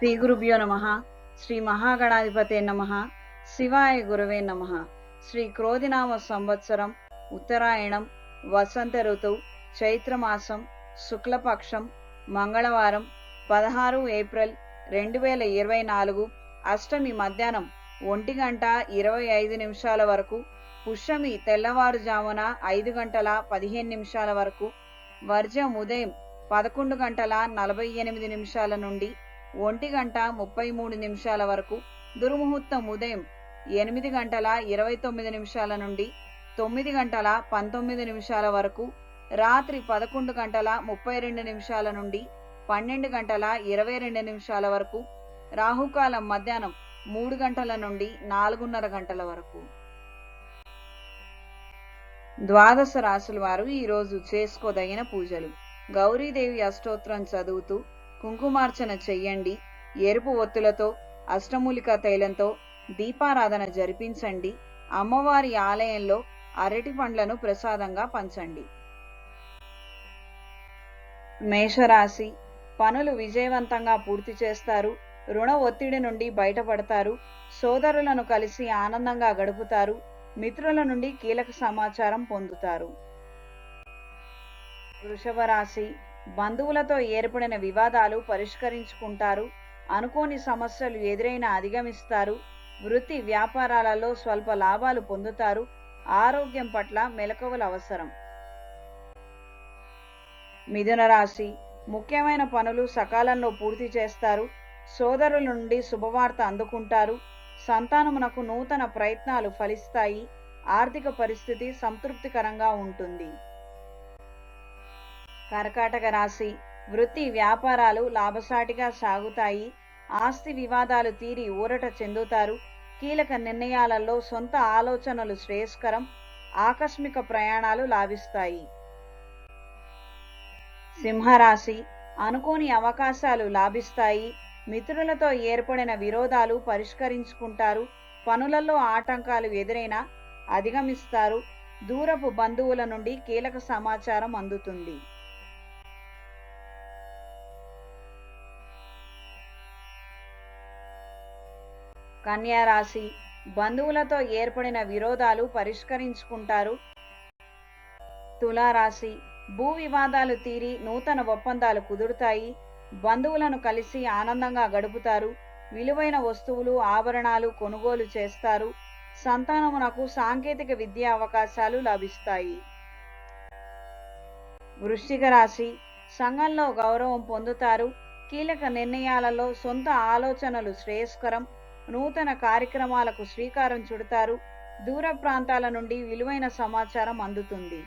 శ్రీ గురుభ్యో నమ. శ్రీ మహాగణాధిపతే నమ. శివాయ గురవే నమ. శ్రీ క్రోధినామ సంవత్సరం ఉత్తరాయణం వసంత ఋతువు చైత్రమాసం శుక్లపక్షం మంగళవారం పదహారు ఏప్రిల్ రెండు వేల ఇరవై నాలుగు అష్టమి మధ్యాహ్నం ఒంటి గంట ఇరవై ఐదు నిమిషాల వరకు పుష్యమి తెల్లవారుజామున ఐదు గంటల పదిహేను నిమిషాల వరకు వర్జం ఉదయం పదకొండు గంటల నలభై ఎనిమిది నిమిషాల నుండి ఒంటి గంట ముప్పై మూడు నిమిషాల వరకు. దుర్ముహూర్తం ఉదయం ఎనిమిది గంటల ఇరవై తొమ్మిది నిమిషాల నుండి తొమ్మిది గంటల పంతొమ్మిది నిమిషాల వరకు. రాత్రి పదకొండు గంటల ముప్పై రెండు నిమిషాల నుండి పన్నెండు గంటల ఇరవై రెండు నిమిషాల వరకు. రాహుకాలం మధ్యాహ్నం మూడు గంటల నుండి నాలుగున్నర గంటల వరకు. ద్వాదశ రాశుల వారు ఈరోజు చేసుకోదగిన పూజలు. గౌరీదేవి అష్టోత్రం చదువుతూ కుంకుమార్చన చెయ్యండి. ఎరుపు ఒత్తులతో అష్టమూలిక తైలంతో దీపారాధన జరిపించండి. అమ్మవారి ఆలయంలో అరటి పండ్లను ప్రసాదంగా పంచండి. మేషరాశి పనులు విజయవంతంగా పూర్తి చేస్తారు. రుణ ఒత్తిడి నుండి బయటపడతారు. సోదరులను కలిసి ఆనందంగా గడుపుతారు. మిత్రుల నుండి కీలక సమాచారం పొందుతారు. వృషభ రాశి బంధువులతో ఏర్పడిన వివాదాలు పరిష్కరించుకుంటారు. అనుకోని సమస్యలు ఎదురైనా అధిగమిస్తారు. వృత్తి వ్యాపారాలలో స్వల్ప లాభాలు పొందుతారు. ఆరోగ్యం పట్ల మెలకువలు అవసరం. మిథున రాశి. ముఖ్యమైన పనులు సకాలంలో పూర్తి చేస్తారు. సోదరుల నుండి శుభవార్త అందుకుంటారు. సంతానమునకు నూతన ప్రయత్నాలు ఫలిస్తాయి. ఆర్థిక పరిస్థితి సంతృప్తికరంగా ఉంటుంది. కర్కాటక రాశి. వృత్తి వ్యాపారాలు లాభసాటిగా సాగుతాయి. ఆస్తి వివాదాలు తీరి ఊరట చెందుతారు. కీలక నిర్ణయాలలో సొంత ఆలోచనలు శ్రేయస్కరం ఆకస్మిక ప్రయాణాలు లాభిస్తాయి. సింహరాశి. అనుకోని అవకాశాలు లాభిస్తాయి. మిత్రులతో ఏర్పడిన విరోధాలు పరిష్కరించుకుంటారు. పనులలో ఆటంకాలు ఎదురైనా అధిగమిస్తారు. దూరపు బంధువుల నుండి కీలక సమాచారం అందుతుంది. కన్యారాశి బంధువులతో ఏర్పడిన విరోధాలు పరిష్కరించుకుంటారు. తులారాశి భూ వివాదాలు తీరి నూతన ఒప్పందాలు కుదురుతాయి. బంధువులను కలిసి ఆనందంగా గడుపుతారు. విలువైన వస్తువులు ఆభరణాలు కొనుగోలు చేస్తారు. సంతానమునకు సాంకేతిక విద్యా అవకాశాలు లభిస్తాయి. వృశ్చిక రాశి సంఘంలో గౌరవం పొందుతారు. కీలక నిర్ణయాలలో సొంత ఆలోచనలు శ్రేయస్కరం. నూతన కార్యక్రమాలకు శ్రీకారం చుడతారు. దూర ప్రాంతాల నుండి విలువైన సమాచారం అందుతుంది.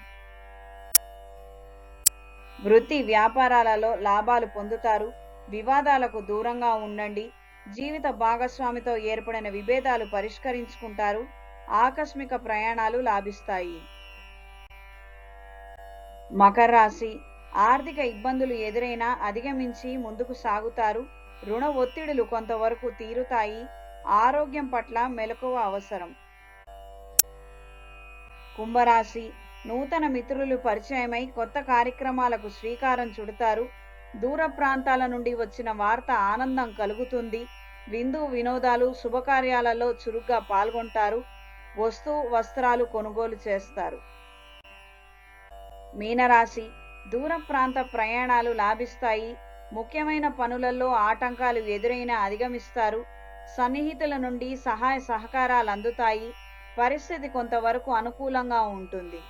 వృత్తి వ్యాపారాలలో లాభాలు పొందుతారు. వివాదాలకు దూరంగా ఉండండి. జీవిత భాగస్వామితో ఏర్పడిన విభేదాలు పరిష్కరించుకుంటారు. ఆకస్మిక ప్రయాణాలు లాభిస్తాయి. మకర రాశి. ఆర్థిక ఇబ్బందులు ఎదురైనా అధిగమించి ముందుకు సాగుతారు. రుణ ఒత్తిడులు కొంతవరకు తీరుతాయి. ఆరోగ్యం పట్ల మెలకువ అవసరం. కుంభరాశి నూతన మిత్రులు పరిచయమై కొత్త కార్యక్రమాలకు శ్రీకారం చుడతారు. దూర ప్రాంతాల నుండి వచ్చిన వార్త ఆనందం కలుగుతుంది. విందు వినోదాలు శుభకార్యాలలో చురుగ్గా పాల్గొంటారు. వస్తు వస్త్రాలు కొనుగోలు చేస్తారు. మీనరాశి దూర ప్రాంత ప్రయాణాలు లాభిస్తాయి. ముఖ్యమైన పనులలో ఆటంకాలు ఎదురైనా అధిగమిస్తారు. సన్నిహితుల నుండి సహాయ సహకారాలు అందుతాయి. పరిస్థితి కొంతవరకు అనుకూలంగా ఉంటుంది.